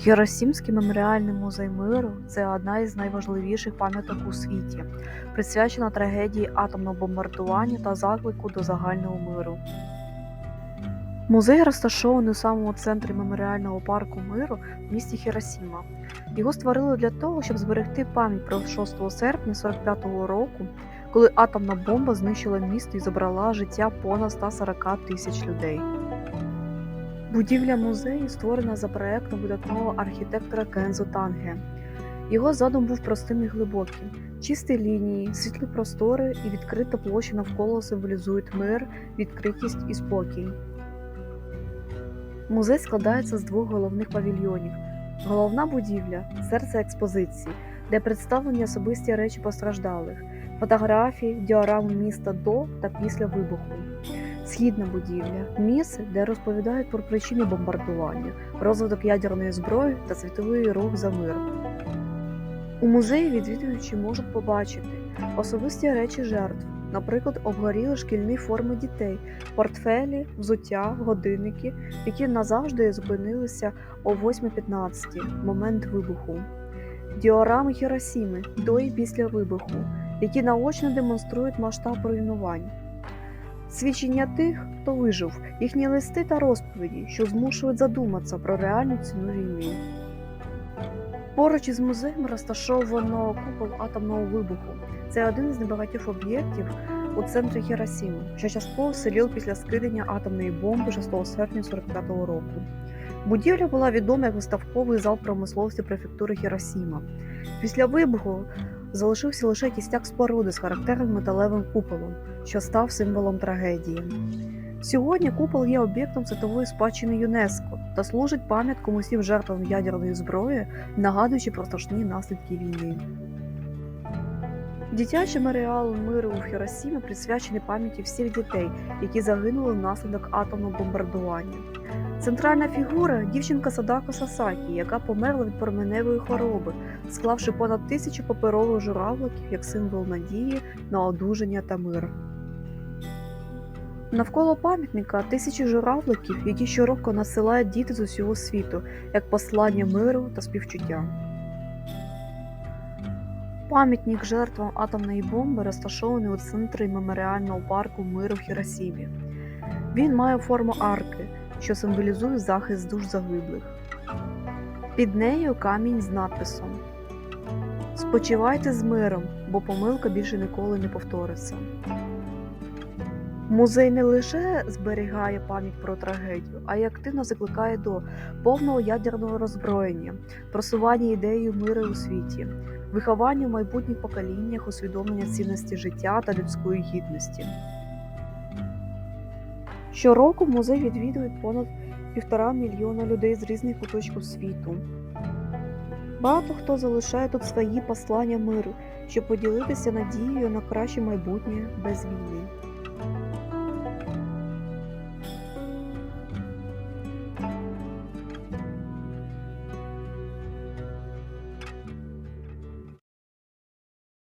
Хіросімський меморіальний музей миру це одна із найважливіших пам'яток у світі, присвячена трагедії атомного бомбардування та заклику до загального миру. Музей розташований у самому центрі меморіального парку миру в місті Хіросіма. Його створили для того, щоб зберегти пам'ять про 6 серпня 45-го року, коли атомна бомба знищила місто і забрала життя понад 140 тисяч людей. Будівля музею створена за проектом видатного архітектора Кензо Танге. Його задум був простим і глибоким. Чисті лінії, світлі простори і відкрита площа навколо символізують мир, відкритість і спокій. Музей складається з двох головних павільйонів. Головна будівля серце експозиції, де представлені особисті речі постраждалих, фотографії, діорами міста до та після вибуху. Східна будівля місце, де розповідають про причини бомбардування, розвиток ядерної зброї та світовий рух за мир. У музеї відвідувачі можуть побачити особисті речі жертв, наприклад, обгоріли шкільні форми дітей, портфелі, взуття, годинники, які назавжди зупинилися о 8.15 момент вибуху, діорами Хіросіми до і після вибуху, які наочно демонструють масштаб руйнувань. Свідчення тих, хто вижив, їхні листи та розповіді, що змушують задуматися про реальну ціну війни. Поруч із музеєм розташовано купол атомного вибуху. Це один із небагатьох об'єктів у центрі Хіросіми, що частково вселів після скидання атомної бомби 6 серпня 45-го року. Будівля була відома як виставковий зал промисловості префектури Хіросіма. Після вибуху залишився лише кістяк споруди з характерним металевим куполом, що став символом трагедії. Сьогодні купол є об'єктом світової спадщини ЮНЕСКО та служить пам'ятком усім жертвам ядерної зброї, нагадуючи про страшні наслідки війни. Дитячий меморіал миру у Хіросімі присвячений пам'яті всіх дітей, які загинули внаслідок атомного бомбардування. Центральна фігура дівчинка Садако Сасакі, яка померла від променевої хвороби, склавши понад тисячу паперових журавликів як символ надії на одужання та мир. Навколо пам'ятника тисячі журавликів, які щороку насилають діти з усього світу, як послання миру та співчуття. Пам'ятник жертвам атомної бомби розташований у центрі меморіального парку миру в Хіросімі. Він має форму арки, що символізує захист душ загиблих. Під нею камінь з надписом Спочивайте з миром, бо помилка більше ніколи не повториться. Музей не лише зберігає пам'ять про трагедію, а й активно закликає до повного ядерного роззброєння, просування ідеї миру у світі, виховання в майбутніх поколіннях усвідомлення цінності життя та людської гідності. Щороку музей відвідують понад півтора мільйона людей з різних куточків світу. Багато хто залишає тут свої послання миру, щоб поділитися надією на краще майбутнє без війни.